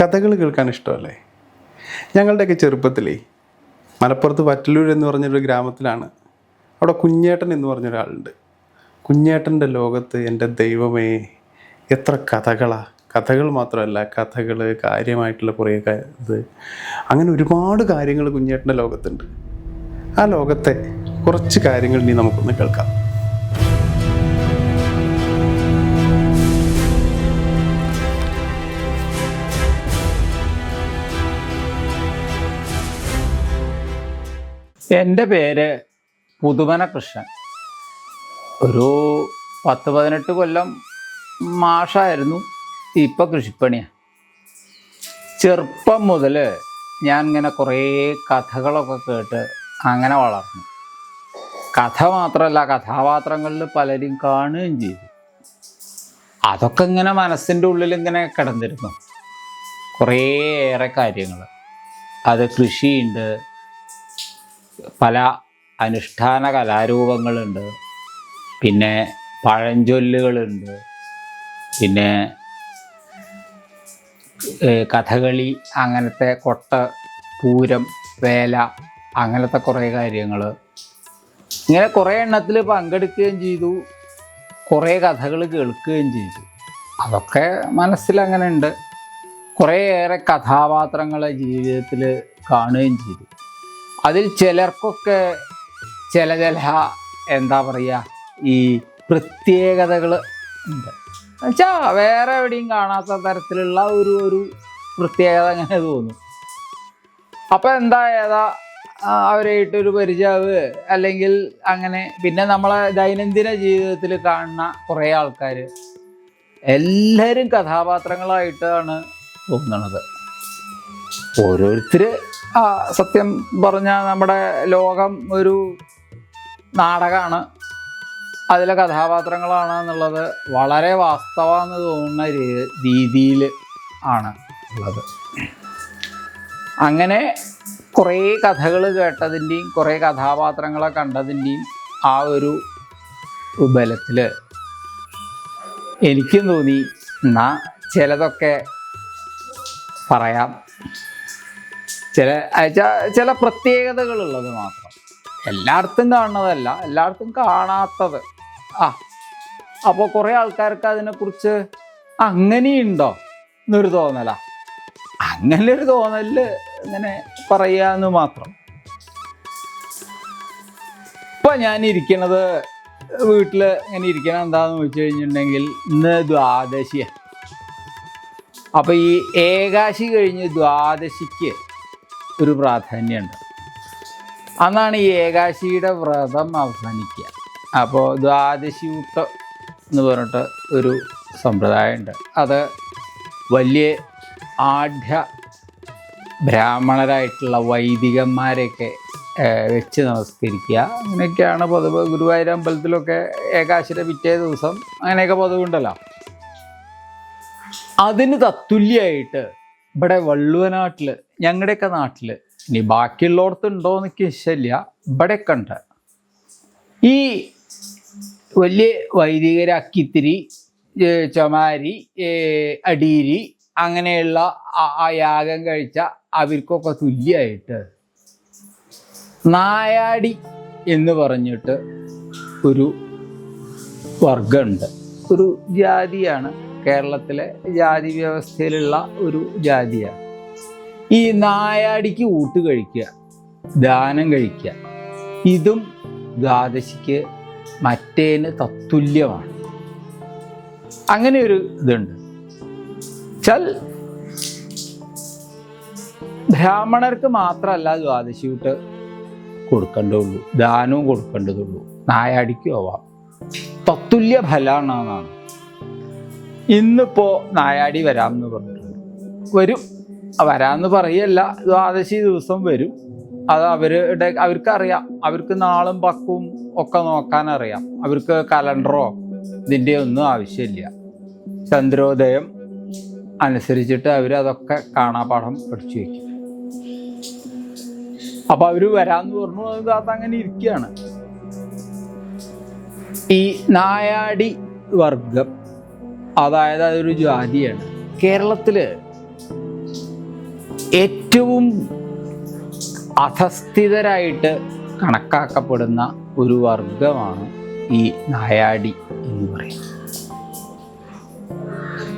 കഥകൾ കേൾക്കാൻ ഇഷ്ടമല്ലേ? ഞങ്ങളുടെയൊക്കെ ചെറുപ്പത്തിലേ മലപ്പുറത്ത് വറ്റലൂർ എന്ന് പറഞ്ഞൊരു ഗ്രാമത്തിലാണ്. അവിടെ കുഞ്ഞേട്ടൻ എന്ന് പറഞ്ഞൊരാളുണ്ട് കുഞ്ഞേട്ടന്റെ ലോകത്ത് എന്റെ ദൈവമേ എത്ര കഥകളാ. കഥകൾ മാത്രമല്ല കഥകൾ കാര്യമായിട്ടുള്ള കുറേ ഇത്. അങ്ങനെ ഒരുപാട് കാര്യങ്ങൾ കുഞ്ഞേട്ടന്റെ ലോകത്തുണ്ട്. ആ ലോകത്തെ കുറച്ച് കാര്യങ്ങൾ ഇനി നമുക്കൊന്ന് കേൾക്കാം. എന്റെ പേര് പുതുമന കൃഷ്ണൻ ഒരു പത്ത് പതിനെട്ട് കൊല്ലം മാഷായിരുന്നു ഇപ്പം കൃഷിപ്പണിയാണ് ചെറുപ്പം മുതൽ ഞാൻ ഇങ്ങനെ കുറേ കഥകളൊക്കെ കേട്ട് അങ്ങനെ വളർന്നു. കഥ മാത്രമല്ല കഥാപാത്രങ്ങളിൽ പലരും കാണുകയും ചെയ്തു. അതൊക്കെ ഇങ്ങനെ മനസ്സിന്റെ ഉള്ളിൽ ഇങ്ങനെ കിടന്നിരുന്നു. കുറേ ഏറെ കാര്യങ്ങൾ അത് കൃഷിയുണ്ട് പല അനുഷ്ഠാന കലാരൂപങ്ങളുണ്ട്. പിന്നെ പഴഞ്ചൊല്ലുകളുണ്ട്. പിന്നെ കഥകളി അങ്ങനത്തെ കൊട്ട പൂരം വേല അങ്ങനത്തെ കുറേ കാര്യങ്ങൾ ഇങ്ങനെ കുറേ എണ്ണത്തിൽ പങ്കെടുക്കുകയും ചെയ്തു. കുറേ കഥകൾ കേൾക്കുകയും ചെയ്തു. അതൊക്കെ മനസ്സിലങ്ങനെ ഉണ്ട് കുറേയേറെ കഥാപാത്രങ്ങളെ ജീവിതത്തിൽ കാണുകയും ചെയ്തു. അതിൽ ചിലർക്കൊക്കെ ചില ചില എന്താ പറയുക ഈ പ്രത്യേകതകൾ ഉണ്ട്. എന്നുവെച്ചാൽ വേറെ എവിടെയും കാണാത്ത തരത്തിലുള്ള ഒരു ഒരു പ്രത്യേകത അങ്ങനെ തോന്നും. അപ്പോൾ എന്താ ഏതാ അവരായിട്ടൊരു പരിചയവ് അല്ലെങ്കിൽ അങ്ങനെ പിന്നെ നമ്മളെ ദൈനംദിന ജീവിതത്തിൽ കാണുന്ന കുറേ ആൾക്കാർ എല്ലാവരും കഥാപാത്രങ്ങളായിട്ടാണ് തോന്നണത്. ഓരോരുത്തർ ആ സത്യം പറഞ്ഞാൽ നമ്മുടെ ലോകം ഒരു നാടകമാണ് അതിലെ കഥാപാത്രങ്ങളാണ് എന്നുള്ളത് വളരെ വാസ്തവമെന്ന് തോന്നുന്ന രീതിയിൽ ആണ് ഉള്ളത്. അങ്ങനെ കുറേ കഥകൾ കേട്ടതിന്റെയും കുറേ കഥാപാത്രങ്ങളെ കണ്ടതിന്റെയും ആ ഒരു ബലത്തിൽ എനിക്കും തോന്നി. എന്നാ ചിലതൊക്കെ പറയാം. ചില ചില പ്രത്യേകതകളുള്ളത് മാത്രം. എല്ലായിടത്തും കാണുന്നതല്ല എല്ലായിടത്തും കാണാത്തത്. ആ അപ്പോൾ കുറേ ആൾക്കാർക്ക് അതിനെക്കുറിച്ച് അങ്ങനെയുണ്ടോ എന്നൊരു തോന്നല. അങ്ങനെ ഒരു തോന്നൽ ഇങ്ങനെ പറയാന്ന് മാത്രം. ഇപ്പൊ ഞാൻ ഇരിക്കണത് വീട്ടിൽ ഇങ്ങനെ ഇരിക്കണം എന്താന്ന് വെച്ച് കഴിഞ്ഞിട്ടുണ്ടെങ്കിൽ ഇന്ന് ദ്വാദശിയ. അപ്പൊ ഈ ഏകാശി കഴിഞ്ഞ് ദ്വാദശിക്ക് ഒരു പ്രാധാന്യമുണ്ട്. അന്നാണ് ഈ ഏകാശിയുടെ വ്രതം അവസാനിക്കുക. അപ്പോൾ ദ്വാദശി ഊട്ടം എന്ന് പറഞ്ഞിട്ട് ഒരു സമ്പ്രദായമുണ്ട്. അത് വലിയ ആഢ്യ ബ്രാഹ്മണരായിട്ടുള്ള വൈദികന്മാരെയൊക്കെ വെച്ച് നമസ്കരിക്കുക. അങ്ങനെയൊക്കെയാണ് പൊതുവ്. ഗുരുവായൂർ അമ്പലത്തിലൊക്കെ ഏകാശിയുടെ പിറ്റേ ദിവസം അങ്ങനെയൊക്കെ പൊതുവുണ്ടല്ലോ. അതിന് തത്തുല്യമായിട്ട് ഇവിടെ വള്ളുവനാട്ടിൽ ഞങ്ങളുടെയൊക്കെ നാട്ടിൽ ഇനി ബാക്കിയുള്ളവർക്ക് ഉണ്ടോ എനിക്ക് ഇഷ്ടമില്ല ഇവിടെയൊക്കെ ഉണ്ട് ഈ വലിയ വൈദികരക്കിത്തിരി ചുമാരി അടീരി അങ്ങനെയുള്ള ആ യാഗം കഴിച്ച അവർക്കൊക്കെ തുല്യമായിട്ട് നായാടി എന്ന് പറഞ്ഞിട്ട് ഒരു വർഗമുണ്ട്. ഒരു ജാതിയാണ് കേരളത്തിലെ ജാതി വ്യവസ്ഥയിലുള്ള ഒരു ജാതിയാണ്. ഈ നായാടിക്ക് ഊട്ട് കഴിക്കുക ദാനം കഴിക്കുക. ഇതും ദ്വാദശിക്ക് മറ്റേന് തത്തുല്യമാണ്. അങ്ങനെ ഒരു ഇതുണ്ട്. ചൽ ബ്രാഹ്മണർക്ക് മാത്രമല്ല ദ്വാദശി ഊട്ട് കൊടുക്കേണ്ടതുള്ളൂ ദാനവും കൊടുക്കേണ്ടതുള്ളൂ. നായാടിക്കും ആവാം തത്തുല്യ ഫലമാണെന്നാണ് ഇന്നിപ്പോ നായാടി വരാമെന്ന് പറഞ്ഞിട്ടുണ്ട്. വരും. വരാമെന്ന് പറയല്ല. ദ്വാദശി ദിവസം വരും. അത് അവരുടെ അവർക്കറിയാം. അവർക്ക് നാളും പക്കും ഒക്കെ നോക്കാൻ അറിയാം അവർക്ക് കലണ്ടറോ ഇതിന്റെ ഒന്നും ആവശ്യമില്ല. ചന്ദ്രോദയം അനുസരിച്ചിട്ട് അവർ അതൊക്കെ കാണാപാഠം പഠിച്ചു വെക്കും അപ്പൊ അവർ വരാന്ന് പറഞ്ഞു അത് അങ്ങനെ ഇരിക്കുകയാണ്. ഈ നായാടി വർഗം അതായത് അതൊരു ജാതിയാണ്. കേരളത്തിൽ ഏറ്റവും അധസ്ഥിതരായിട്ട് കണക്കാക്കപ്പെടുന്ന ഒരു വർഗമാണ് ഈ നായാടി എന്ന് പറയുന്നത്.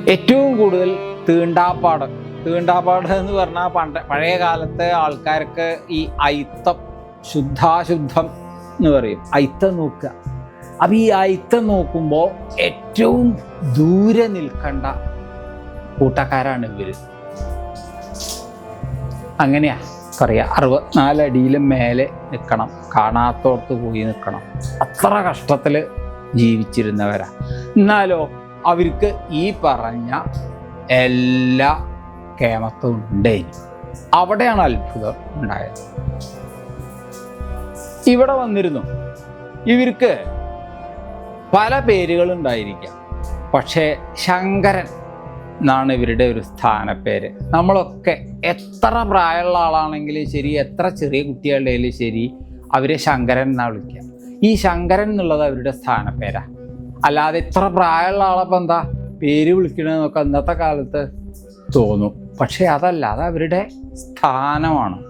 ഏറ്റവും കൂടുതൽ തീണ്ടാപ്പാട് തീണ്ടാപ്പാട് എന്ന് പറഞ്ഞാൽ പണ്ട് പഴയ കാലത്തെ ആൾക്കാർക്ക് ഈ അയിത്തം ശുദ്ധാശുദ്ധം എന്ന് പറയും. അയിത്തം നോക്കുക. അപ്പം ഈ അയിത്തം നോക്കുമ്പോൾ ഏറ്റവും ദൂരെ നിൽക്കേണ്ട കൂട്ടക്കാരാണ് ഇവർ. അങ്ങനെയാ. പറയാ അറുപത്തിനാലടിയിലും മേലെ നിൽക്കണം കാണാത്തോർത്ത് പോയി നിൽക്കണം അത്ര കഷ്ടത്തിൽ ജീവിച്ചിരുന്നവരാ. എന്നാലോ അവർക്ക് ഈ പറഞ്ഞ എല്ലാ കേമത്തും ഉണ്ടേ. അവിടെയാണ് അത്ഭുതം ഉണ്ടായത്. ഇവിടെ വന്നിരുന്നു. ഇവർക്ക് പല പേരുകളുണ്ടായിരിക്കാം പക്ഷേ ശങ്കരൻ എന്നാണ് ഇവരുടെ ഒരു സ്ഥാനപ്പേര്. നമ്മളൊക്കെ എത്ര പ്രായമുള്ള ആളാണെങ്കിലും ശരി എത്ര ചെറിയ കുട്ടികളുടെ ശരി അവരെ ശങ്കരൻ എന്നാ വിളിക്കുക. ഈ ശങ്കരൻ എന്നുള്ളത് അവരുടെ സ്ഥാനപ്പേരാ. അല്ലാതെ ഇത്ര പ്രായമുള്ള ആളപ്പം എന്താ പേര് വിളിക്കണമെന്നൊക്കെ അന്നത്തെ കാലത്ത് തോന്നും. പക്ഷേ അതല്ല അത് അവരുടെ സ്ഥാനമാണ്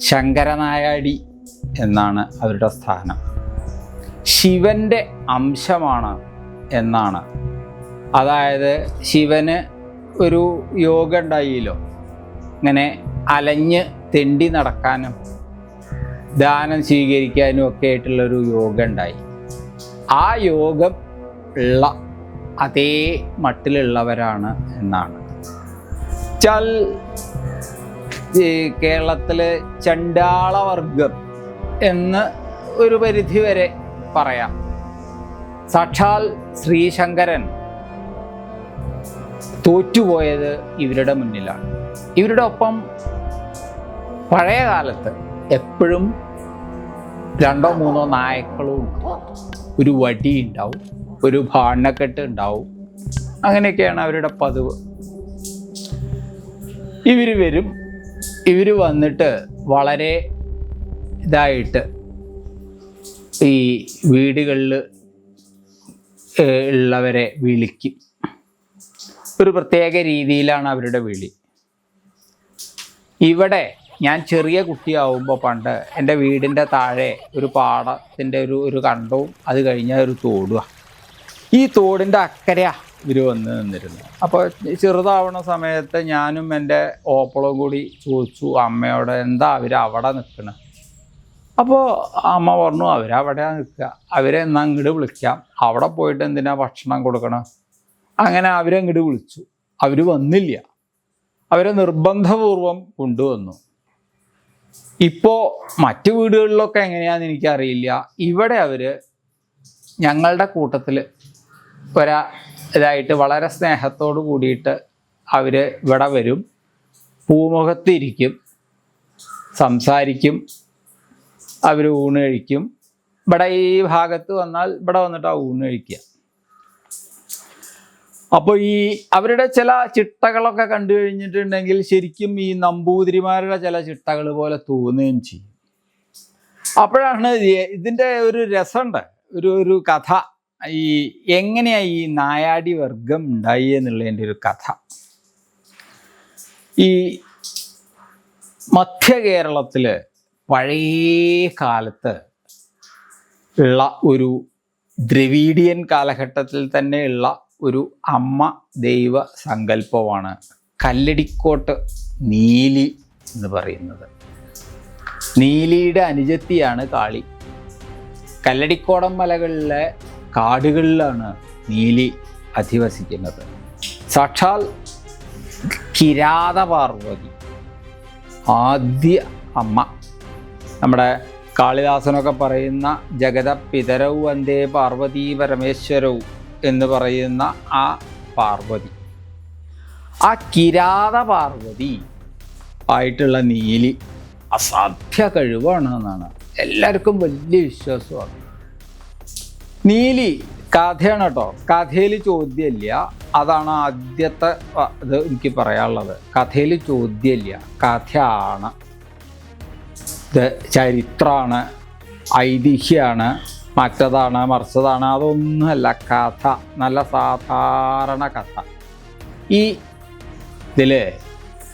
ശങ്കരനായാടി എന്നാണ് അവരുടെ സ്ഥാനം. ശിവന്റെ അംശമാണ് എന്നാണ്. അതായത് ശിവന് ഒരു യോഗ ഉണ്ടായില്ലോ? ഇങ്ങനെ അലഞ്ഞ് തെണ്ടി നടക്കാനും ദാനം സ്വീകരിക്കാനും ഒക്കെ ആയിട്ടുള്ളൊരു യോഗ ഉണ്ടായി. ആ യോഗം ഉള്ള അതേ മട്ടിലുള്ളവരാണ് എന്നാണ്. ചൽ കേരളത്തിലെ ചണ്ടാളവർഗം എന്ന് ഒരു പരിധി വരെ പറയാം. സാക്ഷാൽ ശ്രീശങ്കരൻ തോറ്റുപോയത് ഇവരുടെ മുന്നിലാണ്. ഇവരുടെ ഒപ്പം പഴയ കാലത്ത് എപ്പോഴും രണ്ടോ മൂന്നോ നായക്കളും ഒരു വടി ഉണ്ടാവും ഒരു ഭാണ്ണക്കെട്ട് ഉണ്ടാവും. അങ്ങനെയൊക്കെയാണ് അവരുടെ പതിവ്. ഇവർ വരും. ഇവർ വന്നിട്ട് വളരെ ഇതായിട്ട് ഈ വീടുകളിൽ ഉള്ളവരെ വിളിക്കും. ഒരു പ്രത്യേക രീതിയിലാണ് അവരുടെ വിളി. ഇവിടെ ഞാൻ ചെറിയ കുട്ടിയാവുമ്പോൾ പണ്ട് എന്റെ വീടിന്റെ താഴെ ഒരു പാടത്തിന്റെ ഒരു ഒരു കണ്ടവും അത് കഴിഞ്ഞാൽ ഒരു തോടുക ഈ തോടിന്റെ അക്കരയാ ഇവർ വന്ന് നിന്നിരുന്നു അപ്പോൾ ചെറുതാവണ സമയത്ത് ഞാനും എന്റെ ഓപ്പളവും കൂടി ചോദിച്ചു അമ്മയോട് എന്താ? അവർ അവിടെ നിൽക്കണം. അപ്പോൾ അമ്മ പറഞ്ഞു അവരവിടെയാണ് നിൽക്കുക. അവരെ എന്നാൽ അങ്ങോട്ട് വിളിക്കാം. അവിടെ പോയിട്ട് എന്തിനാ ഭക്ഷണം കൊടുക്കണം? അങ്ങനെ അവരെ അങ്ങോട്ട് വിളിച്ചു. അവർ വന്നില്ല. അവരെ നിർബന്ധപൂർവം കൊണ്ടുവന്നു. ഇപ്പോൾ മറ്റു വീടുകളിലൊക്കെ എങ്ങനെയാണെന്ന് എനിക്കറിയില്ല. ഇവിടെ അവർ ഞങ്ങളുടെ കൂട്ടത്തിൽ ഒരാ ഇതായിട്ട് വളരെ സ്നേഹത്തോട് കൂടിയിട്ട് അവർ ഇവിടെ വരും. പൂമുഖത്തിരിക്കും. സംസാരിക്കും. അവർ ഊണ് കഴിക്കും. ഇവിടെ ഈ ഭാഗത്ത് വന്നാൽ ഇവിടെ വന്നിട്ട് ആ ഊണ് കഴിക്കുക. അപ്പോൾ ഈ അവരുടെ ചില ചിട്ടകളൊക്കെ കണ്ടു കഴിഞ്ഞിട്ടുണ്ടെങ്കിൽ ശരിക്കും ഈ നമ്പൂതിരിമാരുടെ ചില ചിട്ടകൾ പോലെ തോന്നുകയും ചെയ്യും. അപ്പോഴാണ് ഇതിന്റെ ഒരു രസമുണ്ട്. ഒരു ഒരു കഥ. ഈ എങ്ങനെയാണ് ഈ നായാടി വർഗം ഉണ്ടായി എന്നുള്ളതിന്റെ ഒരു കഥ. ഈ മധ്യ കേരളത്തിൽ പഴയ കാലത്ത് ഉള്ള ഒരു ദ്രവീഡിയൻ കാലഘട്ടത്തിൽ തന്നെയുള്ള ഒരു അമ്മ ദൈവ സങ്കല്പമാണ്. കല്ലടിക്കോട്ട് നീലി എന്ന് പറയുന്നത്. നീലിയുടെ അനുജത്തിയാണ് കാളി. കല്ലടിക്കോടം മലകളിലെ കാടുകളിലാണ് നീലി അധിവസിക്കുന്നത്. സാക്ഷാൽ കിരാത പാർവതി ആദ്യ അമ്മ. നമ്മുടെ കാളിദാസനൊക്കെ പറയുന്ന ജഗത പിതരവും വന്ദേ പാർവതി പരമേശ്വരവും എന്ന് പറയുന്ന ആ പാർവതി. ആ കിരാത പാർവതി ആയിട്ടുള്ള നീലി അസാധ്യ കഴിവാണ് എന്നാണ്. എല്ലാവർക്കും വലിയ വിശ്വാസമാണ്. നീലി കഥയാണ് കേട്ടോ. കഥയിൽ ചോദ്യമില്ല. അതാണ് ആദ്യത്തെ ഇത് എനിക്ക് പറയാനുള്ളത്. കഥയിൽ ചോദ്യമില്ല. കഥയാണ്. ചരിത്രമാണ്. ഐതിഹ്യമാണ്. മറ്റതാണ് മറിച്ചതാണ് അതൊന്നുമല്ല കഥ. നല്ല സാധാരണ കഥ. ഈ ഇതിൽ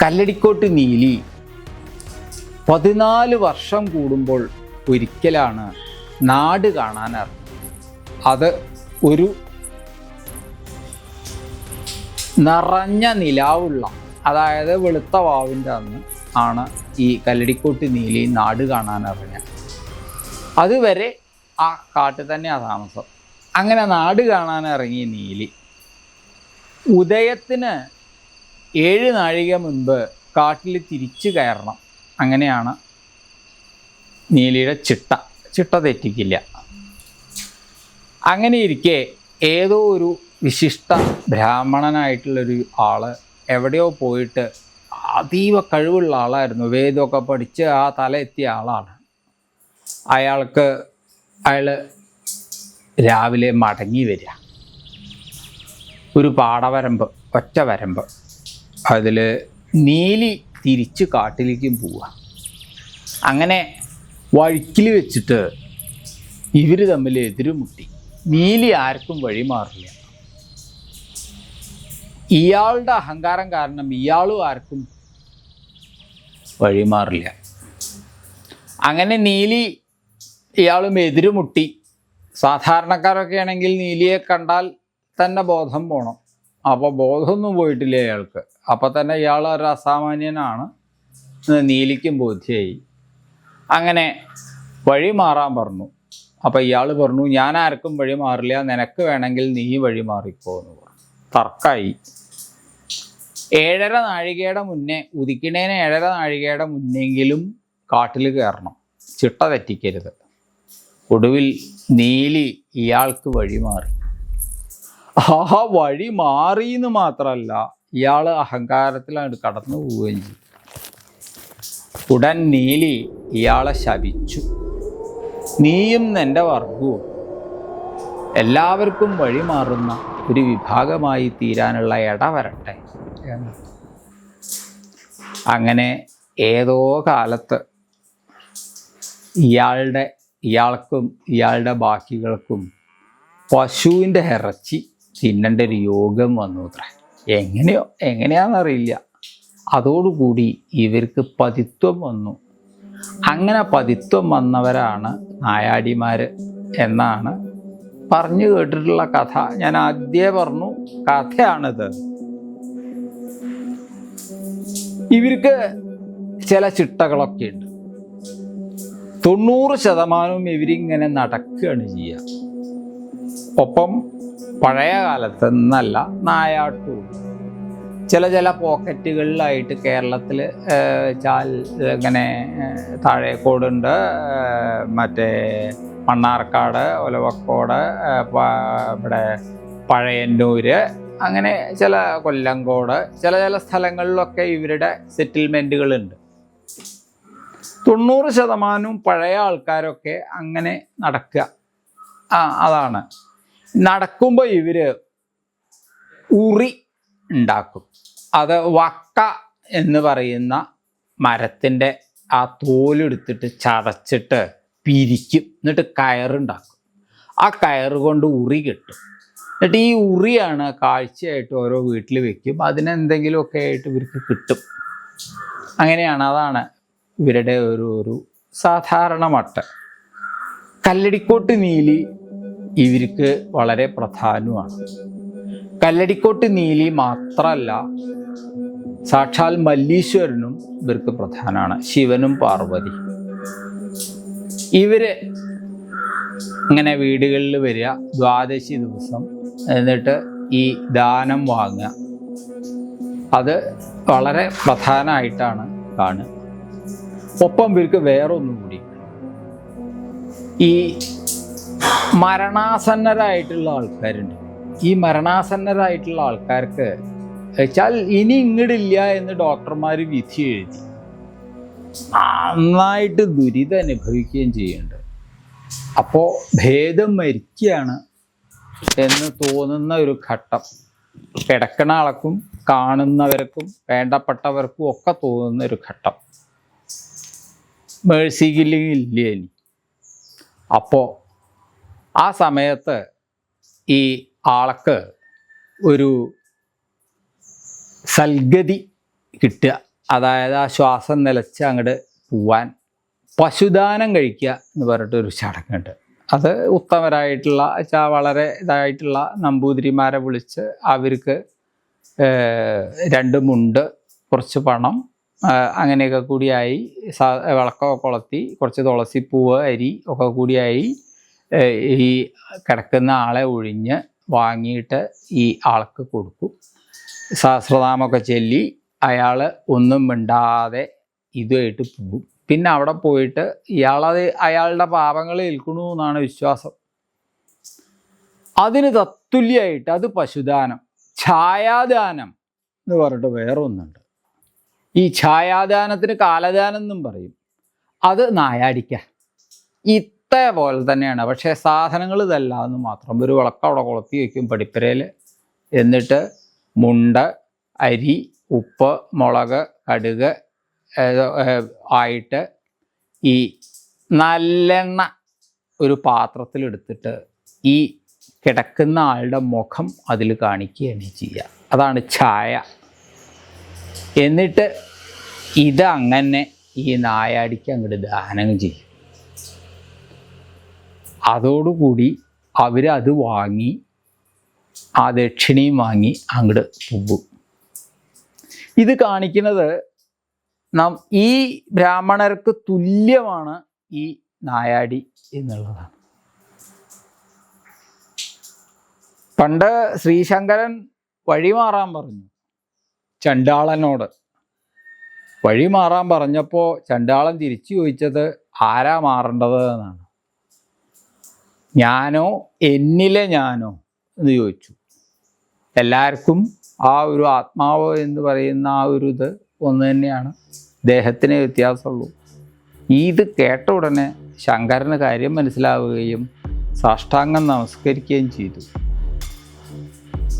കല്ലടിക്കോട്ട് നീലി പതിനാല് വർഷം കൂടുമ്പോൾ ഒരിക്കലാണ് നാട് കാണാൻ അത് ഒരു നിറഞ്ഞ നിലാവുള്ള അതായത് വെളുത്ത വാവിന്റെ അന്ന് ആണ് ഈ കല്ലടിക്കോട്ട് നീലി നാട് കാണാൻ അതുവരെ ആ കാട്ടിൽ തന്നെയാണ് താമസം. അങ്ങനെ നാട് കാണാൻ ഇറങ്ങി നീലി ഉദയത്തിന് ഏഴ് നാഴിക മുൻപ് കാട്ടിൽ തിരിച്ചു കയറണം. അങ്ങനെയാണ് നീലിയുടെ ചിട്ട. ചിട്ട തെറ്റിക്കില്ല. അങ്ങനെ ഇരിക്കെ ഏതോ ഒരു വിശിഷ്ട ബ്രാഹ്മണനായിട്ടുള്ളൊരു ആൾ എവിടെയോ പോയിട്ട് അതീവ കഴിവുള്ള ആളായിരുന്നു. വേദമൊക്കെ പഠിച്ച് ആ തല എത്തിയ ആളാണ്. അയാൾക്ക് അയാൾ രാവിലെ മടങ്ങി വരിക. ഒരു പാടവരമ്പ് ഒറ്റ വരമ്പ്. അതിൽ നീലി തിരിച്ച് കാട്ടിലേക്കും പോവുക. അങ്ങനെ വഴിക്കിൽ വെച്ചിട്ട് ഇവർ തമ്മിൽ എതിരുമുട്ടി. നീലി ആർക്കും വഴി മാറില്ല. ഇയാളുടെ അഹങ്കാരം കാരണം ഇയാളും ആർക്കും വഴി മാറില്ല. അങ്ങനെ നീലി ഇയാളും എതിരുമുട്ടി സാധാരണക്കാരൊക്കെ ആണെങ്കിൽ നീലിയെ കണ്ടാൽ തന്നെ ബോധം പോണം. അപ്പോൾ ബോധമൊന്നും പോയിട്ടില്ല അയാൾക്ക് അപ്പോൾ തന്നെ ഇയാൾ ഒരു അസാമാന്യനാണ്. നീലിക്കും ബോധ്യമായി അങ്ങനെ വഴി മാറാൻ പറഞ്ഞു. അപ്പോൾ ഇയാൾ പറഞ്ഞു ഞാൻ ആർക്കും വഴി മാറില്ല. നിനക്ക് വേണമെങ്കിൽ നീ വഴി മാറിക്കോ എന്ന് പറഞ്ഞു. തർക്കായി. ഏഴര നാഴികയുടെ മുന്നേ ഉദിക്കണേന് ഏഴര നാഴികയുടെ മുന്നെങ്കിലും കാട്ടിൽ കയറണം. ചിട്ട തെറ്റിക്കരുത്. ഒടുവിൽ നീലി ഇയാൾക്ക് വഴിമാറി ആ വഴി മാറി എന്ന് മാത്രമല്ല ഇയാൾ അഹങ്കാരത്തിലാണ് കടന്നു പോവുകയും ചെയ്തു. ഉടൻ നീലി ഇയാളെ ശപിച്ചു. നീയും നിന്റെ വർഗവും എല്ലാവർക്കും വഴിമാറുന്ന ഒരു വിഭാഗമായി തീരാനുള്ള ഇട വരട്ടെ എന്ന്. അങ്ങനെ ഏതോ കാലത്ത് ഇയാളുടെ ഇയാൾക്കും ഇയാളുടെ ബാക്കികൾക്കും പശുവിന്റെ ഇറച്ചി തിന്നേണ്ട ഒരു യോഗം വന്നു അത്ര എങ്ങനെയോ എങ്ങനെയാണെന്നറിയില്ല അതോടുകൂടി ഇവർക്ക് പതിത്വം വന്നു. അങ്ങനെ പതിത്വം വന്നവരാണ് നായാടിമാർ എന്നാണ് പറഞ്ഞു കേട്ടിട്ടുള്ള കഥ. ഞാൻ ആദ്യേ പറഞ്ഞു കഥയാണിത്. ഇവർക്ക് ചില ചിട്ടകളൊക്കെ ഉണ്ട് തൊണ്ണൂറ് ശതമാനവും ഇവരിങ്ങനെ നടക്കുകയാണ് ചെയ്യുക. ഒപ്പം പഴയ കാലത്ത് എന്നല്ല നായാട്ടു. ചില ചില പോക്കറ്റുകളിലായിട്ട് കേരളത്തിൽ ചാൽ ഇങ്ങനെ താഴേക്കോടുണ്ട് മറ്റേ മണ്ണാർക്കാട് ഒലവക്കോട് ഇവിടെ പഴയന്നൂര് അങ്ങനെ ചില കൊല്ലങ്കോട് ചില ചില സ്ഥലങ്ങളിലൊക്കെ ഇവരുടെ സെറ്റിൽമെന്റുകളുണ്ട് തൊണ്ണൂറ് ശതമാനവും പഴയ ആൾക്കാരൊക്കെ അങ്ങനെ നടക്കുക. ആ അതാണ്. നടക്കുമ്പോൾ ഇവർ ഉറി ഉണ്ടാക്കും. അത് വക്ക എന്ന് പറയുന്ന മരത്തിന്റെ ആ തോലെടുത്തിട്ട് ചതച്ചിട്ട് പിരിക്കും. എന്നിട്ട് കയറുണ്ടാക്കും ആ കയറ് കൊണ്ട് ഉറി കിട്ടും. എന്നിട്ട് ഈ ഉറിയാണ് കാഴ്ചയായിട്ട് ഓരോ വീട്ടിൽ വെക്കും. അതിനെന്തെങ്കിലുമൊക്കെ ആയിട്ട് ഇവർക്ക് കിട്ടും. അങ്ങനെയാണ്. അതാണ് ഇവരുടെ ഒരു ഒരു സാധാരണ മട്ട. കല്ലടിക്കോട്ട് നീലി ഇവർക്ക് വളരെ പ്രധാനമാണ്. കല്ലടിക്കോട്ട് നീലി മാത്രമല്ല സാക്ഷാൽ മല്ലീശ്വരനും ഇവർക്ക് പ്രധാനമാണ്. ശിവനും പാർവതി ഇവർ ഇങ്ങനെ വീടുകളിൽ വരിക ദ്വാദശി ദിവസം എന്നിട്ട് ഈ ദാനം വാങ്ങുക. അത് വളരെ പ്രധാനമായിട്ടാണ് കാണുക. ഒപ്പം ഇവർക്ക് വേറെ ഒന്നും കൂടി. ഈ മരണാസന്നരായിട്ടുള്ള ആൾക്കാരുണ്ട്. ഈ മരണാസന്നരായിട്ടുള്ള ആൾക്കാർക്ക് വെച്ചാൽ ഇനി ഇങ്ങടില്ല എന്ന് ഡോക്ടർമാർ വിധി എഴുതി നന്നായിട്ട് ദുരിതം അനുഭവിക്കുകയും ചെയ്യുന്നുണ്ട്. അപ്പോൾ ഭേദം മരിക്കുകയാണ് എന്ന് തോന്നുന്ന ഒരു ഘട്ടം. കിടക്കണ ആൾക്കും കാണുന്നവർക്കും വേണ്ടപ്പെട്ടവർക്കും ഒക്കെ തോന്നുന്ന ഒരു ഘട്ടം. മേഴ്സി കില്ലിങ് ഇല്ല ഇനി? അപ്പോൾ ആ സമയത്ത് ഈ ആൾക്ക് ഒരു സൽഗതി കിട്ടുക. അതായത് ആ ശ്വാസം നിലച്ച് അങ്ങോട്ട് പോവാൻ പശുദാനം കഴിക്കുക എന്ന് പറഞ്ഞിട്ടൊരു ചടങ്ങുണ്ട് അത് ഉത്തമരായിട്ടുള്ള വെച്ചാൽ വളരെ ഇതായിട്ടുള്ള നമ്പൂതിരിമാരെ വിളിച്ച് അവർക്ക് രണ്ട് മുണ്ട് കുറച്ച് പണം അങ്ങനെയൊക്കെ കൂടിയായി. വിളക്കൊക്കെ കൊളുത്തി കുറച്ച് തുളസിപ്പൂവ് അരി ഒക്കെ കൂടിയായി. ഈ കിടക്കുന്ന ആളെ ഒഴിഞ്ഞ് വാങ്ങിയിട്ട് ഈ ആൾക്ക് കൊടുക്കും. സഹസ്രനാമൊക്കെ ചൊല്ലി അയാൾ ഒന്നും മിണ്ടാതെ ഇതുമായിട്ട് പോകും. പിന്നെ അവിടെ പോയിട്ട് ഇയാളത് അയാളുടെ പാപങ്ങൾ ഏൽക്കണു എന്നാണ് വിശ്വാസം. അതിന് തത്തുല്യമായിട്ട് അത് പശുദാനം ഛായാദാനം എന്ന് പറഞ്ഞിട്ട് വേറെ ഒന്നുണ്ട് ഈ ഛായാദാനത്തിന് കാലദാനം എന്നും പറയും. അത് നായാടിക്ക. ഇതേപോലെ തന്നെയാണ്. പക്ഷേ സാധനങ്ങൾ ഇതല്ല എന്ന് മാത്രം. ഒരു വിളക്ക് അവിടെ കൊളുത്തി വയ്ക്കും പടിപ്പരയിൽ. എന്നിട്ട് മുണ്ട അരി ഉപ്പ് മുളക് കടുക് ആയിട്ട് ഈ നല്ലെണ്ണ ഒരു പാത്രത്തിലെടുത്തിട്ട് ഈ കിടക്കുന്ന ആളുടെ മുഖം അതിൽ കാണിക്കുകയാണ് ചെയ്യുക. അതാണ് ഛായ. എന്നിട്ട് ഇത് അങ്ങനെ ഈ നായാടിക്ക് അങ്ങോട്ട് ദാനം ചെയ്യും. അതോടുകൂടി അവരത് വാങ്ങി ആ ദക്ഷിണയും വാങ്ങി അങ്ങോട്ട് പോകും. ഇത് കാണിക്കുന്നത് നാം ഈ ബ്രാഹ്മണർക്ക് തുല്യമാണ് ഈ നായാടി എന്നുള്ളതാണ്. പണ്ട് ശ്രീശങ്കരൻ വഴിമാറാൻ പറഞ്ഞു. ചണ്ടാളനോട്. വഴി മാറാൻ പറഞ്ഞപ്പോൾ ചണ്ടാളൻ തിരിച്ചു ചോദിച്ചത് ആരാ മാറേണ്ടത് എന്നാണ്. ഞാനോ എന്നിലെ ഞാനോ എന്ന് ചോദിച്ചു. എല്ലാവർക്കും ആ ഒരു ആത്മാവ് എന്ന് പറയുന്ന ആ ഒരു ഇത് ഒന്ന് തന്നെയാണ്. ദേഹത്തിന് വ്യത്യാസമുള്ളൂ. ഇത് കേട്ട ഉടനെ ശങ്കരന് കാര്യം മനസ്സിലാവുകയും സാഷ്ടാംഗം നമസ്കരിക്കുകയും ചെയ്തു.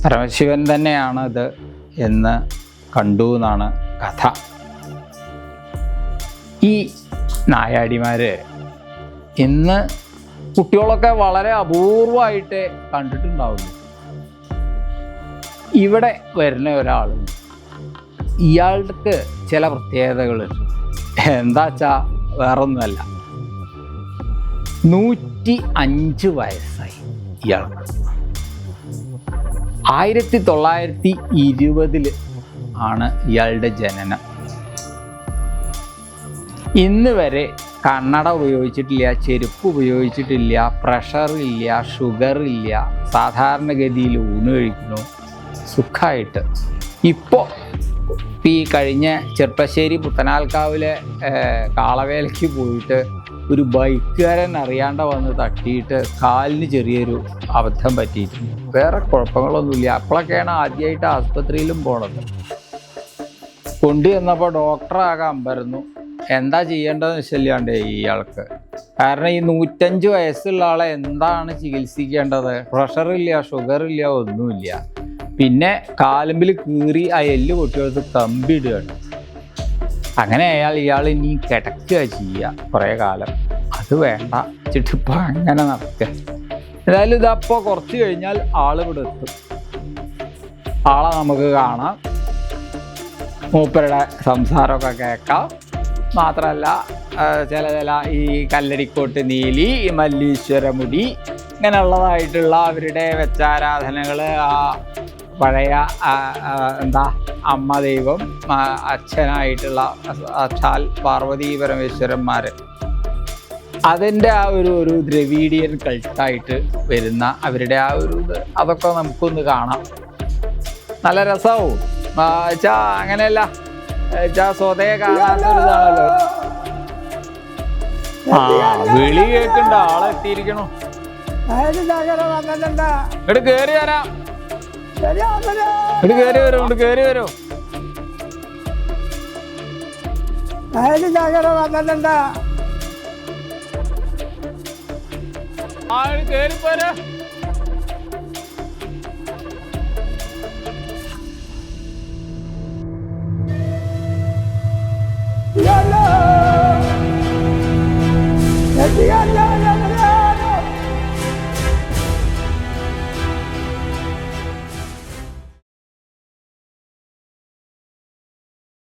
പരമശിവൻ തന്നെയാണ് ഇത് എന്ന് കണ്ടു എന്നാണ് കഥ. ഈ നായാടിമാര് ഇന്ന് കുട്ടികളൊക്കെ വളരെ അപൂർവമായിട്ട് കണ്ടിട്ടുണ്ടാവുള്ളൂ ഇവിടെ വരുന്ന ഒരാൾ ഇയാൾക്ക് ചില പ്രത്യേകതകളുണ്ട്. എന്താ വെച്ചാ വേറൊന്നുമല്ല. നൂറ്റി അഞ്ച് വയസ്സായി ഇയാൾ ആയിരത്തി തൊള്ളായിരത്തി ഇരുപതിൽ ആണ് ഇയാളുടെ ജനനം. ഇന്ന് വരെ കണ്ണട ഉപയോഗിച്ചിട്ടില്ല ചെരുപ്പ് ഉപയോഗിച്ചിട്ടില്ല പ്രഷർ ഇല്ല ഷുഗർ ഇല്ല സാധാരണഗതിയിൽ ഊണ് കഴിക്കുന്നു സുഖമായിട്ട് ഇപ്പോൾ ഈ കഴിഞ്ഞ ചെർപ്പശ്ശേരി പുത്തനാൽക്കാവിലെ കാളവേലയ്ക്ക് പോയിട്ട് ഒരു ബൈക്കുകാരൻ അറിയാണ്ട് വന്ന് തട്ടിയിട്ട് കാലിന് ചെറിയൊരു അബദ്ധം പറ്റിയിട്ടുണ്ട്. വേറെ കുഴപ്പങ്ങളൊന്നുമില്ല. അപ്പോഴൊക്കെയാണ് ആദ്യമായിട്ട് ആസ്പത്രിയിലും പോണത്. കൊണ്ടുവന്നപ്പോൾ ഡോക്ടറാകാൻ പറഞ്ഞു എന്താ ചെയ്യേണ്ടതെന്ന് വെച്ചല്ലാണ്ട് ഇയാൾക്ക്. കാരണം ഈ നൂറ്റഞ്ച് വയസ്സുള്ള ആളെ എന്താണ് ചികിത്സിക്കേണ്ടത്? പ്രഷറില്ല ഇല്ല ഒന്നുമില്ല. പിന്നെ കാലുമ്പിൽ കീറി ആ എല്ല് പൊട്ടിയെടുത്ത് കമ്പിടുകയാണ് അങ്ങനെ അയാൾ ഇയാൾ ഇനി കിടക്കുക ചെയ്യുക കുറേ കാലം. അത് വേണ്ട. ചിട്ടിപ്പോൾ അങ്ങനെ നടക്കുക. ഏതായാലും ഇതപ്പോൾ കുറച്ച് കഴിഞ്ഞാൽ ആൾ ഇവിടെ എത്തും. ആളെ നമുക്ക് കാണാം. മൂപ്പരുടെ സംസാരമൊക്കെ കേൾക്കാം. മാത്രമല്ല ചില ചില ഈ കല്ലടിക്കോട്ട് നീലി മല്ലീശ്വരമുടി ഇങ്ങനെയുള്ളതായിട്ടുള്ള അവരുടെ വെച്ചാരാധനകൾ ആ പഴയ എന്താ അമ്മ ദൈവം അച്ഛനായിട്ടുള്ള സാക്ഷാൽ പാർവതി പരമേശ്വരന്മാർ അതിന്റെ ആ ഒരു ഒരു ദ്രവീഡിയൻ കൾട്ടായിട്ട് വരുന്ന അവരുടെ ആ ഒരു ഇത്. അതൊക്കെ നമുക്കൊന്ന് കാണാം. നല്ല രസവും വെച്ചാ അങ്ങനെയല്ല. വെച്ചാ സ്വതയെ കാണാത്തൊരിതാണല്ലോ. ആ വിളി കേൾക്കണ്ട ആളെത്തിയിരിക്കണു ഇങ്ങോട്ട് കേറി വരാം. ഇങ്ങോട്ട് കേറി വരും ഇങ്ങോട്ട് കേറി വരും. ആ കേറി പോരാ.